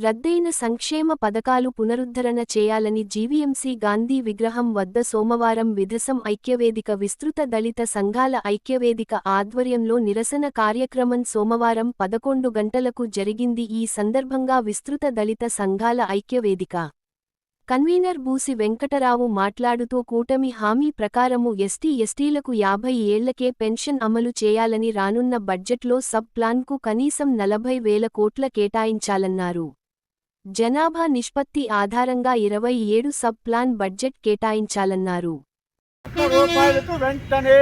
రద్దయిన సంక్షేమ పథకాలు పునరుద్ధరణ చేయాలని జీవీఎంసీ గాంధీ విగ్రహం వద్ద సోమవారం విధసం ఐక్యవేదిక విస్తృత దళిత సంఘాల ఐక్యవేదిక ఆధ్వర్యంలో నిరసన కార్యక్రమం సోమవారం పదకొండు గంటలకు జరిగింది. ఈ సందర్భంగా విస్తృత దళిత సంఘాల ఐక్యవేదిక కన్వీనర్ బూసి వెంకటరావు మాట్లాడుతూ కూటమి హామీ ప్రకారము ఎస్టీ ఎస్టీలకు యాభై ఏళ్ళకే పెన్షన్ అమలు చేయాలని రానున్న బడ్జెట్లో సబ్ ప్లాన్కు కనీసం నలభై వేల కోట్ల కేటాయించాలన్నారు. జనాభా నిష్పత్తి ఆధారంగా ఇరవై ఏడు సబ్ ప్లాన్ బడ్జెట్ కేటాయించాలన్నారు. కోట్ల రూపాయలకు వెంటనే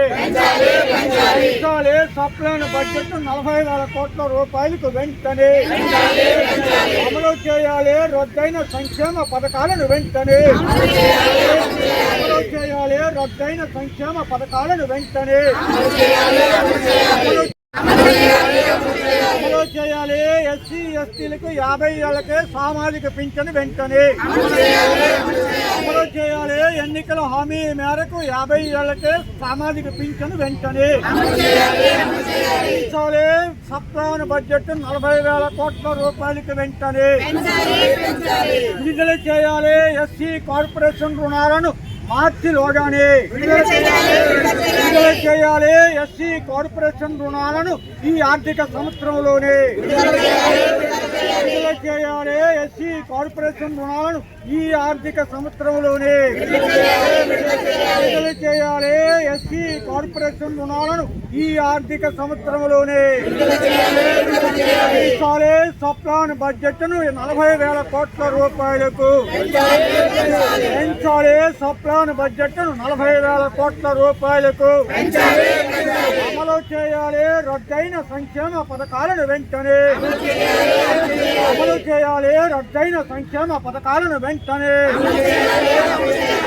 పెంచాలి సప్లైన్ బడ్జెట్ నలభై వేల కోట్ల రూపాయలకు వెంటనే అమలు చేయాలి. రద్దయిన సంక్షేమ పథకాలను వెంటనే అమలు చేయాలి. రద్దయిన సంక్షేమ పథకాలను వెంటనే అమలు చేయాలి. ఎస్సీ ఎస్టీలకు యాభై ఏళ్ళకే సామాజిక పింఛను వెంటనే. అమలు చేయాలి. ఎన్నికల హామీ మేరకు యాభై ఏళ్ళకే సామాజిక పింఛను వెంటనే. పెంచాలి సప్లాన్ బడ్జెట్ నలభై వేల కోట్ల రూపాయలకి వెంటనే. విడుదల చేయాలి. ఎస్సీ కార్పొరేషన్ రుణాలను మార్చిలోగానే విడుదల విడుదల చేయాలి. ఎస్సీ కార్పొరేషన్ రుణాలను ఈ ఆర్థిక సంవత్సరంలోనే విడుదల చేయాలి ఎస్సీ కార్పొరేషన్ రుణాలను ఈ ఆర్థిక సంవత్సరంలోనే విడుదల చేయాలి ఎస్సీ కార్పొరేషన్ రుణాలను ఈ ఆర్థిక సంవత్సరంలోనే పెంచాలి సప్లాన్ బడ్జెట్ను నలభై వేల కోట్ల రూపాయలకు పెంచాలి. సప్లాన్ బడ్జెట్ నలభై వేల కోట్ల రూపాయలకు అమలు చేయాలి. రద్దయిన సంక్షేమ పథకాలను వెంటనే అమలు చేయాలి రద్దయిన సంక్షేమ పథకాలను వెంటనే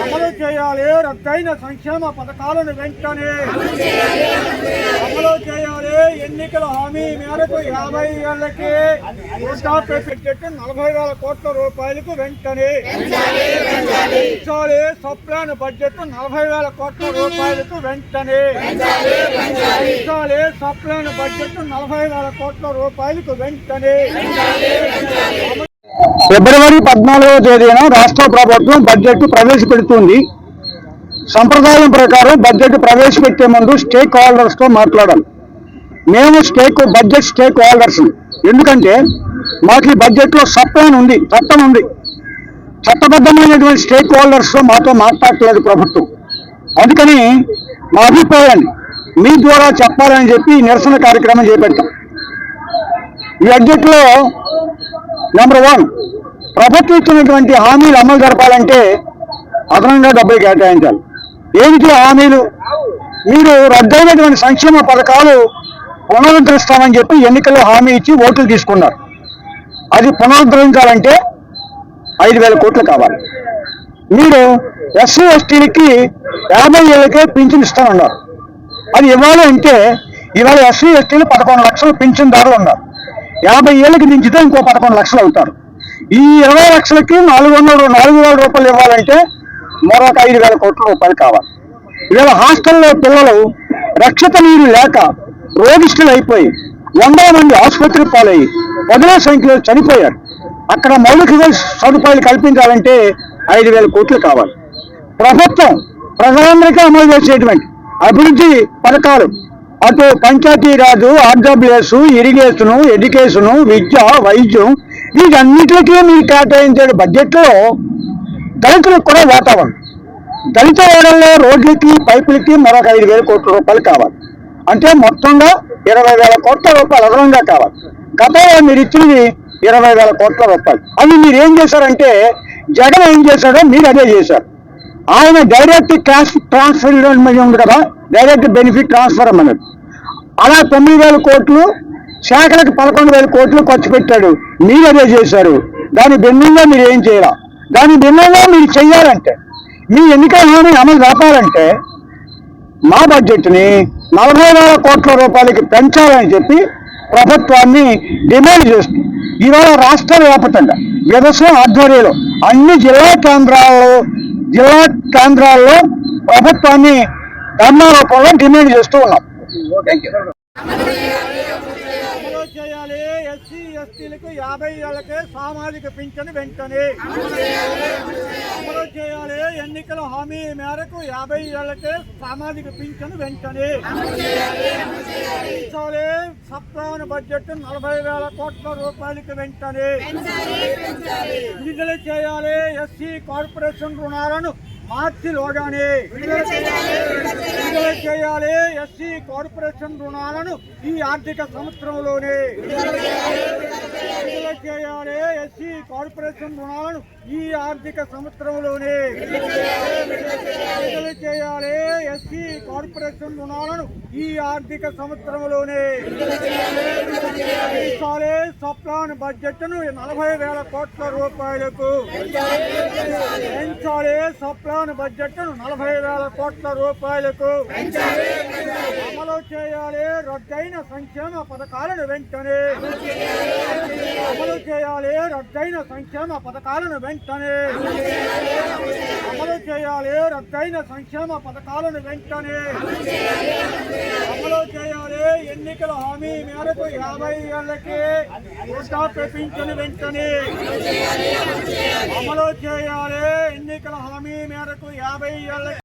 అమలు చేయాలి రద్దయిన సంక్షేమ పథకాలను వెంటనే అమలు చేయాలి ఎన్నికల హామీ మేరకు యాభై ఏళ్ళకి వృద్ధాప్య బడ్జెట్ నలభై వేల కోట్ల రూపాయలకు వెంటనే పెంచాలి సప్లాన్ బడ్జెట్ నలభై వేల కోట్ల రూపాయలకు వెంటనే. పెంచాలి సప్లాన్ బడ్జెట్ నలభై వేల కోట్ల రూపాయలకు వెంటనే. ఫిబ్రవరి పద్నాలుగవ తేదీన రాష్ట్ర ప్రభుత్వం బడ్జెట్ ప్రవేశపెడుతుంది. సంప్రదాయం ప్రకారం బడ్జెట్ ప్రవేశపెట్టే ముందు స్టేక్ హోల్డర్స్తో మాట్లాడాలి. మేము స్టేక్ బడ్జెట్ స్టేక్ హోల్డర్స్ ఎందుకంటే మాకు ఈ బడ్జెట్లో సప్లాన్ ఉంది చట్టం ఉంది. చట్టబద్ధమైనటువంటి స్టేక్ హోల్డర్స్తో మాతో మాట్లాడట్లేదు ప్రభుత్వం. అందుకని మా అభిప్రాయాన్ని మీ ద్వారా చెప్పాలని చెప్పి నిరసన కార్యక్రమం చేపట్టాం. ఈ బడ్జెట్లో నెంబర్ వన్ ప్రభుత్వం ఇచ్చినటువంటి హామీలు అమలు జరపాలంటే అదనంగా డబ్బులు కేటాయించాలి. ఏమిటి హామీలు? మీరు రద్దయినటువంటి సంక్షేమ పథకాలు పునరుద్ధరిస్తామని చెప్పి ఎన్నికల్లో హామీ ఇచ్చి ఓట్లు తీసుకున్నారు. అది పునరుద్ధరించాలంటే ఐదు వేల కోట్లు కావాలి. మీరు ఎస్సీ ఎస్టీలకి యాభై ఏళ్ళకే పింఛన్ ఇస్తానన్నారు. అది ఇవ్వాలి అంటే ఇవాళ ఎస్సీ ఎస్టీలు పదకొండు లక్షలు పింఛన్దారులు ఉన్నారు. యాభై ఏళ్ళకి దించితే ఇంకో పదకొండు లక్షలు అవుతారు. ఈ ఇరవై లక్షలకి నాలుగు వందల నాలుగు వేల రూపాయలు ఇవ్వాలంటే మరొక ఐదు వేల కోట్ల రూపాయలు కావాలి. ఇవాళ హాస్టల్లో పిల్లలు రక్షిత నీరు లేక రోగిష్ఠులు అయిపోయి వందల మంది ఆసుపత్రి పాలయ్యి పదుల సంఖ్యలో చనిపోయారు. అక్కడ మౌలిక సదుపాయాలు కల్పించాలంటే ఐదు వేల కోట్లు కావాలి. ప్రభుత్వం ప్రజలందరికీ అమలు చేసేటువంటి అభివృద్ధి పథకాలు అటు పంచాయతీరాజు ఆర్డబ్ల్యూఎస్ ఇరిగేషను ఎడ్యుకేషను విద్య వైద్యం వీటన్నిటికీ మీరు కేటాయించే బడ్జెట్లో దళితులకు కూడా వాతావరణం. దళిత వాడల్లో రోడ్లకి పైపులకి మరొక ఐదు వేల కోట్ల రూపాయలు కావాలి. అంటే మొత్తంగా ఇరవై వేల కోట్ల రూపాయలు అదనంగా కావాలి. గతంలో మీరు ఇచ్చినవి ఇరవై వేల కోట్ల రూపాయలు. అవి మీరు ఏం చేశారంటే జగన్ ఏం చేశాడో మీరు అదే చేశారు. ఆయన డైరెక్ట్ క్యాష్ ట్రాన్స్ఫర్ ఉంది కదా డైరెక్ట్ బెనిఫిట్ ట్రాన్స్ఫర్ అన్నది. అలా తొమ్మిది వేల కోట్లు శాఖలకు పదకొండు వేల కోట్లు ఖర్చు పెట్టాడు. మీరు అదే చేశారు. దాని భిన్నంగా మీరు ఏం చేయాల? దాని భిన్నంగా మీరు చెయ్యాలంటే మీ ఎన్నికల హామీ అమలు జరపాలంటే మా బడ్జెట్ని నలభై వేల కోట్ల రూపాయలకి పెంచాలని చెప్పి ప్రభుత్వాన్ని డిమాండ్ చేస్తుంది. ఇవాళ రాష్ట్ర వ్యాప్తంగా వ్యవసాయ ఆధ్వర్యంలో అన్ని జిల్లా కేంద్రాల్లో జిల్లా కేంద్రాల్లో ప్రభుత్వాన్ని ధర్నారూపంలో డిమాండ్ చేస్తూ ఉన్నాం. అమలు చేయాలి ఎస్సీ ఎస్టీలకు యాభై ఏళ్ళకే సామాజిక పింఛను వెంటనే. అమలు చేయాలి. ఎన్నికల హామీ మేరకు యాభై ఏళ్ళకే సామాజిక పింఛను వెంటనే. పెంచాలి బడ్జెట్ నలభై వేల కోట్ల రూపాయలకి వెంటనే. విడుదల చేయాలి. ఎస్సీ కార్పొరేషన్ రుణాలను మార్చిలోగానే విడుదల చేయాలి విడుదల చేయాలి. ఎస్సీ కార్పొరేషన్ రుణాలను ఈ ఆర్థిక సంవత్సరంలోనే విడుదల చేయాలి. ఎస్సీ కార్పొరేషన్ రుణాలను ఈ ఆర్థిక సంవత్సరంలోనే విడుదల చేయాలి. ఎస్సీ కార్పొరేషన్ రుణాలను ఈ ఆర్థిక సంవత్సరంలోనే పెంచాలి సప్లాన్ బడ్జెట్ను నలభై వేల కోట్ల రూపాయలకు పెంచాలి. సప్లాన్ బడ్జెట్ను నలభై వేల కోట్ల రూపాయలకు అమలు చేయాలి. రద్దయిన సంక్షేమ పథకాలను వెంటనే అమలు చేయాలి. రద్దయిన సంక్షేమ పథకాలను వెంటనే. అమలు చేయాలి. రద్దయిన సంక్షేమ పథకాలను వెంటనే. అమలు చేయాలి. ఎన్నికల హామీ మేరకు యాభై ఏళ్ళకి వృద్ధాప్య పింఛను వెంటనే. అమలు చేయాలి. ఎన్నికల హామీ మేరకు యాభై ఏళ్ళకి